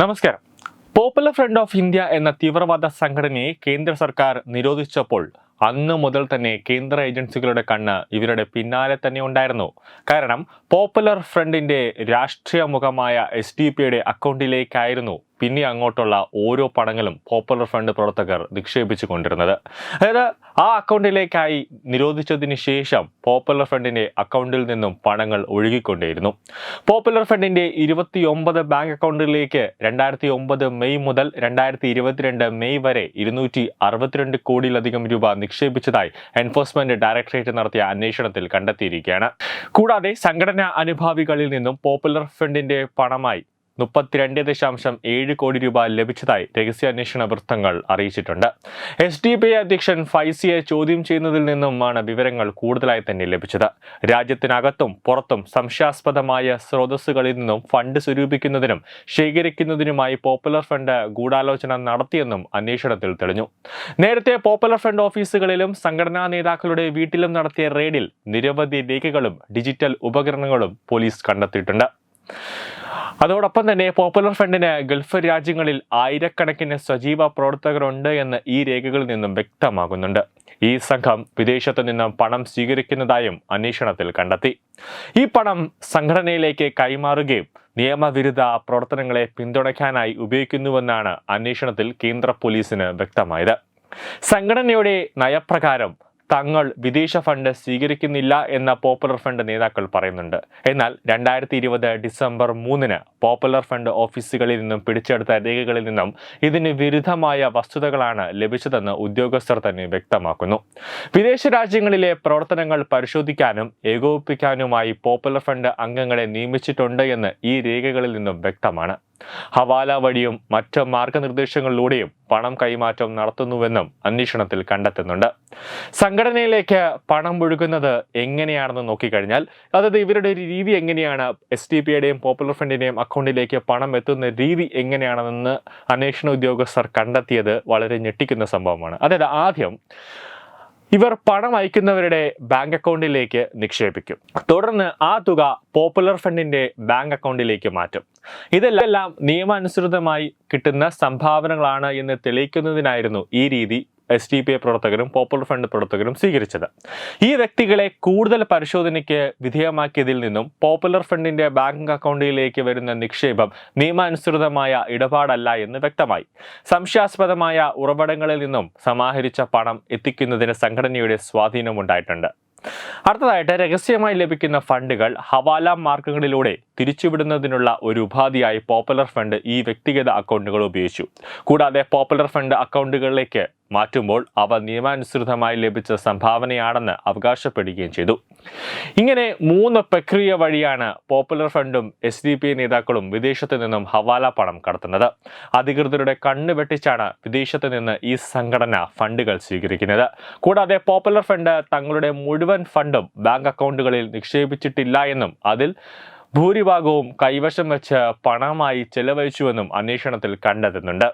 നമസ്കാരം. Popular front of India എന്ന തീവ്രവാദ സംഘടനയെ കേന്ദ്ര സർക്കാർ നിരോധിച്ചപ്പോൾ അന്ന് മുതൽ തന്നെ കേന്ദ്ര ഏജൻസികളുടെ കണ്ണ് ഇവരുടെ പിന്നാലെ തന്നെ ഉണ്ടായിരുന്നു. കാരണം പോപ്പുലർ ഫ്രണ്ടിന്റെ രാഷ്ട്രീയ മുഖമായ എസ് ഡി പിയുടെ അക്കൗണ്ടിലേക്കായിരുന്നു പിന്നെ അങ്ങോട്ടുള്ള ഓരോ പണങ്ങളും പോപ്പുലർ ഫണ്ട് പ്രവർത്തകർ നിക്ഷേപിച്ചു കൊണ്ടിരുന്നത് അതായത് ആ അക്കൗണ്ടിലേക്കായി നിരോധിച്ചതിന് ശേഷം പോപ്പുലർ ഫ്രണ്ടിന്റെ അക്കൗണ്ടിൽ നിന്നും പണങ്ങൾ ഒഴുകിക്കൊണ്ടേയിരുന്നു. പോപ്പുലർ ഫ്രണ്ടിന്റെ ഇരുപത്തിയൊമ്പത് ബാങ്ക് അക്കൗണ്ടിലേക്ക് രണ്ടായിരത്തി ഒമ്പത് മെയ് മുതൽ രണ്ടായിരത്തി ഇരുപത്തിരണ്ട് മെയ് വരെ ഇരുന്നൂറ്റി അറുപത്തിരണ്ട് കോടിയിലധികം രൂപ നിക്ഷേപിച്ചതായി എൻഫോഴ്സ്മെന്റ് ഡയറക്ടറേറ്റ് നടത്തിയ അന്വേഷണത്തിൽ കണ്ടെത്തിയിരിക്കുകയാണ്. കൂടാതെ സംഘടനാ അനുഭാവികളിൽ നിന്നും പോപ്പുലർ ഫ്രണ്ടിന്റെ പണമായി മുപ്പത്തിരണ്ട് ദശാംശം ഏഴ് കോടി രൂപ ലഭിച്ചതായി രഹസ്യാന്വേഷണ വൃത്തങ്ങൾ അറിയിച്ചിട്ടുണ്ട്. എസ് ഡി പി അധ്യക്ഷൻ ഫൈസിയെ ചോദ്യം ചെയ്യുന്നതിൽ നിന്നുമാണ് വിവരങ്ങൾ കൂടുതലായി തന്നെ ലഭിച്ചത്. രാജ്യത്തിനകത്തും പുറത്തും സംശയാസ്പദമായ സ്രോതസ്സുകളിൽ നിന്നും ഫണ്ട് സ്വരൂപിക്കുന്നതിനും ശേഖരിക്കുന്നതിനുമായി പോപ്പുലർ ഫണ്ട് ഗൂഢാലോചന നടത്തിയെന്നും അന്വേഷണത്തിൽ തെളിഞ്ഞു. നേരത്തെ പോപ്പുലർ ഫ്രണ്ട് ഓഫീസുകളിലും സംഘടനാ നേതാക്കളുടെ വീട്ടിലും നടത്തിയ റെയ്ഡിൽ നിരവധി രേഖകളും ഡിജിറ്റൽ ഉപകരണങ്ങളും പോലീസ് കണ്ടെത്തിയിട്ടുണ്ട്. അതോടൊപ്പം തന്നെ പോപ്പുലർ ഫ്രണ്ടിന് ഗൾഫ് രാജ്യങ്ങളിൽ ആയിരക്കണക്കിന് സജീവ പ്രവർത്തകരുണ്ട് എന്ന് ഈ രേഖകളിൽ നിന്നും വ്യക്തമാകുന്നുണ്ട്. ഈ സംഘം വിദേശത്തു നിന്നും പണം സ്വീകരിക്കുന്നതായും അന്വേഷണത്തിൽ കണ്ടെത്തി. ഈ പണം സംഘടനയിലേക്ക് കൈമാറുകയും നിയമവിരുദ്ധ പ്രവർത്തനങ്ങളെ പിന്തുണയ്ക്കാനായി ഉപയോഗിക്കുന്നുവെന്നാണ് അന്വേഷണത്തിൽ കേന്ദ്ര പോലീസിന് വ്യക്തമായത്. സംഘടനയുടെ നയപ്രകാരം തങ്ങൾ വിദേശ ഫണ്ട് സ്വീകരിക്കുന്നില്ല എന്ന പോപ്പുലർ ഫണ്ട് നേതാക്കൾ പറയുന്നുണ്ട്. എന്നാൽ രണ്ടായിരത്തി ഇരുപത് ഡിസംബർ മൂന്നിന് പോപ്പുലർ ഫണ്ട് ഓഫീസുകളിൽ നിന്നും പിടിച്ചെടുത്ത രേഖകളിൽ നിന്നും ഇതിന് വിരുദ്ധമായ വസ്തുതകളാണ് ലഭിച്ചതെന്ന് ഉദ്യോഗസ്ഥർ തന്നെ വ്യക്തമാക്കുന്നു. വിദേശ രാജ്യങ്ങളിലെ പ്രവർത്തനങ്ങൾ പരിശോധിക്കാനും ഏകോപിപ്പിക്കാനുമായി പോപ്പുലർ ഫണ്ട് അംഗങ്ങളെ നിയമിച്ചിട്ടുണ്ട് എന്ന് ഈ രേഖകളിൽ നിന്നും വ്യക്തമാണ്. ഹവാല വഴിയും മറ്റ് മാർഗനിർദ്ദേശങ്ങളിലൂടെയും പണം കൈമാറ്റം നടത്തുന്നുവെന്നും അന്വേഷണത്തിൽ കണ്ടെത്തുന്നുണ്ട്. സംഘടനയിലേക്ക് പണം ഒഴുകുന്നത് എങ്ങനെയാണെന്ന് നോക്കിക്കഴിഞ്ഞാൽ അതായത് ഇവരുടെ ഒരു രീതി എങ്ങനെയാണ് എസ് ടി പിയുടെയും പോപ്പുലർ ഫ്രണ്ടിന്റെയും അക്കൗണ്ടിലേക്ക് പണം എത്തുന്ന രീതി എങ്ങനെയാണെന്ന് അന്വേഷണ ഉദ്യോഗസ്ഥർ കണ്ടെത്തിയത് വളരെ ഞെട്ടിക്കുന്ന സംഭവമാണ്. അതായത് ആദ്യം ഇവർ പണം അയക്കുന്നവരുടെ ബാങ്ക് അക്കൗണ്ടിലേക്ക് നിക്ഷേപിക്കും. തുടർന്ന് ആ തുക പോപ്പുലർ ഫണ്ടിന്റെ ബാങ്ക് അക്കൗണ്ടിലേക്ക് മാറ്റും. ഇതെല്ലാം നിയമാനുസൃതമായി കിട്ടുന്ന സംഭാവനകളാണ് എന്ന് തെളിയിക്കുന്നതിനായിരുന്നു ഈ രീതി എസ് ഡി പി ഐ പ്രവർത്തകരും പോപ്പുലർ ഫ്രണ്ട് പ്രവർത്തകരും സ്വീകരിച്ചത്. ഈ വ്യക്തികളെ കൂടുതൽ പരിശോധനയ്ക്ക് വിധേയമാക്കിയതിൽ നിന്നും പോപ്പുലർ ഫ്രണ്ടിന്റെ ബാങ്ക് അക്കൗണ്ടിലേക്ക് വരുന്ന നിക്ഷേപം നിയമാനുസൃതമായ ഇടപാടല്ല എന്ന് വ്യക്തമായി. സംശയാസ്പദമായ ഉറവിടങ്ങളിൽ നിന്നും സമാഹരിച്ച പണം എത്തിക്കുന്നതിന് സംഘടനയുടെ സ്വാധീനമുണ്ടായിട്ടുണ്ട് അടുത്തതായിട്ട് രഹസ്യമായി ലഭിക്കുന്ന ഫണ്ടുകൾ ഹവാല മാർഗങ്ങളിലൂടെ തിരിച്ചുവിടുന്നതിനുള്ള ഒരു ഉപാധിയായി പോപ്പുലർ ഫണ്ട് ഈ വ്യക്തിഗത അക്കൗണ്ടുകൾ ഉപയോഗിച്ചു. കൂടാതെ പോപ്പുലർ ഫണ്ട് അക്കൗണ്ടുകളിലേക്ക് മാറ്റുമ്പോൾ അവ നിയമാനുസൃതമായി ലഭിച്ച സംഭാവനയാണെന്ന് അവകാശപ്പെടുകയും ചെയ്തു. ഇങ്ങനെ മൂന്ന് പ്രക്രിയ വഴിയാണ് പോപ്പുലർ ഫണ്ടും എസ് ഡി പി നേതാക്കളും വിദേശത്ത് നിന്നും ഹവാല പണം കടത്തുന്നത്. അധികൃതരുടെ കണ്ണ് വെട്ടിച്ചാണ് വിദേശത്ത് നിന്ന് ഈ സംഘടന ഫണ്ടുകൾ സ്വീകരിക്കുന്നത്. കൂടാതെ പോപ്പുലർ ഫണ്ട് തങ്ങളുടെ മുഴുവൻ ഫണ്ടും ബാങ്ക് അക്കൗണ്ടുകളിൽ നിക്ഷേപിച്ചിട്ടില്ല എന്നും അതിൽ ഭൂരിഭാഗവും കൈവശം വെച്ച് പണമായി ചെലവഴിച്ചുവെന്നും അന്വേഷണത്തിൽ കണ്ടെത്തുന്നുണ്ട്.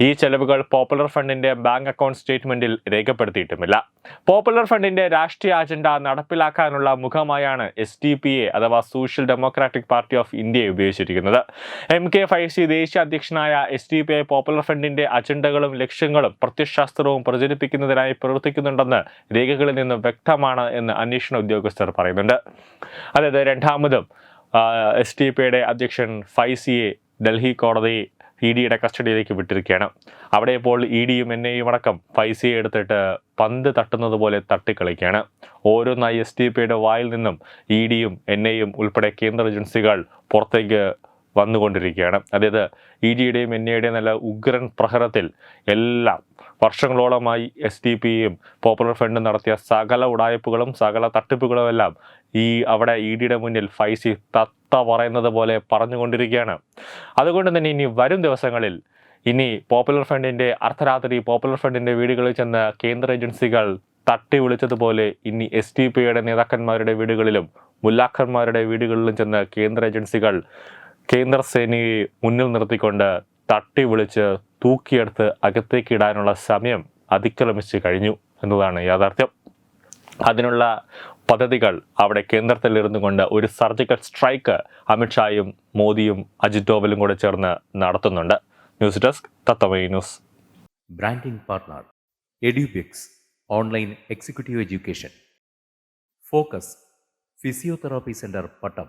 ഈ ചെലവുകൾ പോപ്പുലർ ഫണ്ടിന്റെ ബാങ്ക് അക്കൗണ്ട് സ്റ്റേറ്റ്മെന്റിൽ രേഖപ്പെടുത്തിയിട്ടുമില്ല. പോപ്പുലർ ഫണ്ടിന്റെ രാഷ്ട്രീയ അജണ്ട നടപ്പിലാക്കാനുള്ള മുഖമായാണ് എസ് ഡി പി എ അഥവാ സോഷ്യൽ ഡെമോക്രാറ്റിക് പാർട്ടി ഓഫ് ഇന്ത്യയെ ഉപയോഗിച്ചിരിക്കുന്നത്. എം കെ ഫൈസി ദേശീയ അധ്യക്ഷനായ S D P I popular ഫണ്ടിന്റെ അജണ്ടകളും ലക്ഷ്യങ്ങളും പ്രത്യശാസ്ത്രവും പ്രചരിപ്പിക്കുന്നതിനായി പ്രവർത്തിക്കുന്നുണ്ടെന്ന് രേഖകളിൽ നിന്ന് വ്യക്തമാണ് എന്ന് അന്വേഷണ ഉദ്യോഗസ്ഥർ പറയുന്നുണ്ട്. അതായത് രണ്ടാമതും എസ് ടി പിയുടെ അധ്യക്ഷൻ ഫൈസിയെ ഡൽഹി കോടതി ഇ ഡിയുടെ കസ്റ്റഡിയിലേക്ക് വിട്ടിരിക്കുകയാണ്. അവിടെ ഇപ്പോൾ ഇ ഡിയും എൻ ഐയും അടക്കം ഫൈസിയെ എടുത്തിട്ട് പന്ത് തട്ടുന്നത് പോലെ തട്ടിക്കളിക്കുകയാണ്. ഓരോന്നായി എസ് ടി പിയുടെ വായിൽ നിന്നും ഇ ഡിയും എൻ ഐയും ഉൾപ്പെടെ കേന്ദ്ര ഏജൻസികൾ പുറത്തേക്ക് വന്നുകൊണ്ടിരിക്കുകയാണ്. അതായത് ഇ ഡിയുടെയും എൻ നല്ല ഉഗ്രൻ പ്രഹരത്തിൽ എല്ലാം വർഷങ്ങളോളമായി എസ് ഡി പിയും പോപ്പുലർ ഫ്രണ്ടും നടത്തിയ സകല ഉടായ്പകളും സകല തട്ടിപ്പുകളും എല്ലാം ഈ അവിടെ ഇ ഡിയുടെ മുന്നിൽ ഫൈസി തത്ത പറയുന്നത് പോലെ പറഞ്ഞുകൊണ്ടിരിക്കുകയാണ്. അതുകൊണ്ട് തന്നെ ഇനി വരും ദിവസങ്ങളിൽ ഇനി പോപ്പുലർ ഫ്രണ്ടിന്റെ അർദ്ധരാത്രി പോപ്പുലർ ഫ്രണ്ടിന്റെ വീടുകളിൽ ചെന്ന് കേന്ദ്ര ഏജൻസികൾ തട്ടി വിളിച്ചതുപോലെ ഇനി എസ് ടി പിയുടെ നേതാക്കന്മാരുടെ വീടുകളിലും മുല്ലാക്കന്മാരുടെ വീടുകളിലും ചെന്ന് കേന്ദ്ര ഏജൻസികൾ കേന്ദ്ര സേനയെ മുന്നിൽ നിർത്തിക്കൊണ്ട് തട്ടി വിളിച്ച് തൂക്കിയെടുത്ത് അകത്തേക്ക് ഇടാനുള്ള സമയം അതിക്രമിച്ച് കഴിഞ്ഞു എന്നതാണ് യാഥാർത്ഥ്യം. അതിനുള്ള പദ്ധതികൾ അവിടെ കേന്ദ്രത്തിലിരുന്നു കൊണ്ട് ഒരു സർജിക്കൽ സ്ട്രൈക്ക് അമിത്ഷായും മോദിയും അജിത് ഡോവലും കൂടെ ചേർന്ന് നടത്തുന്നുണ്ട്. News desk തത്തമൈ news. Branding partner Edubix online executive education. Focus physiotherapy centre Pattom.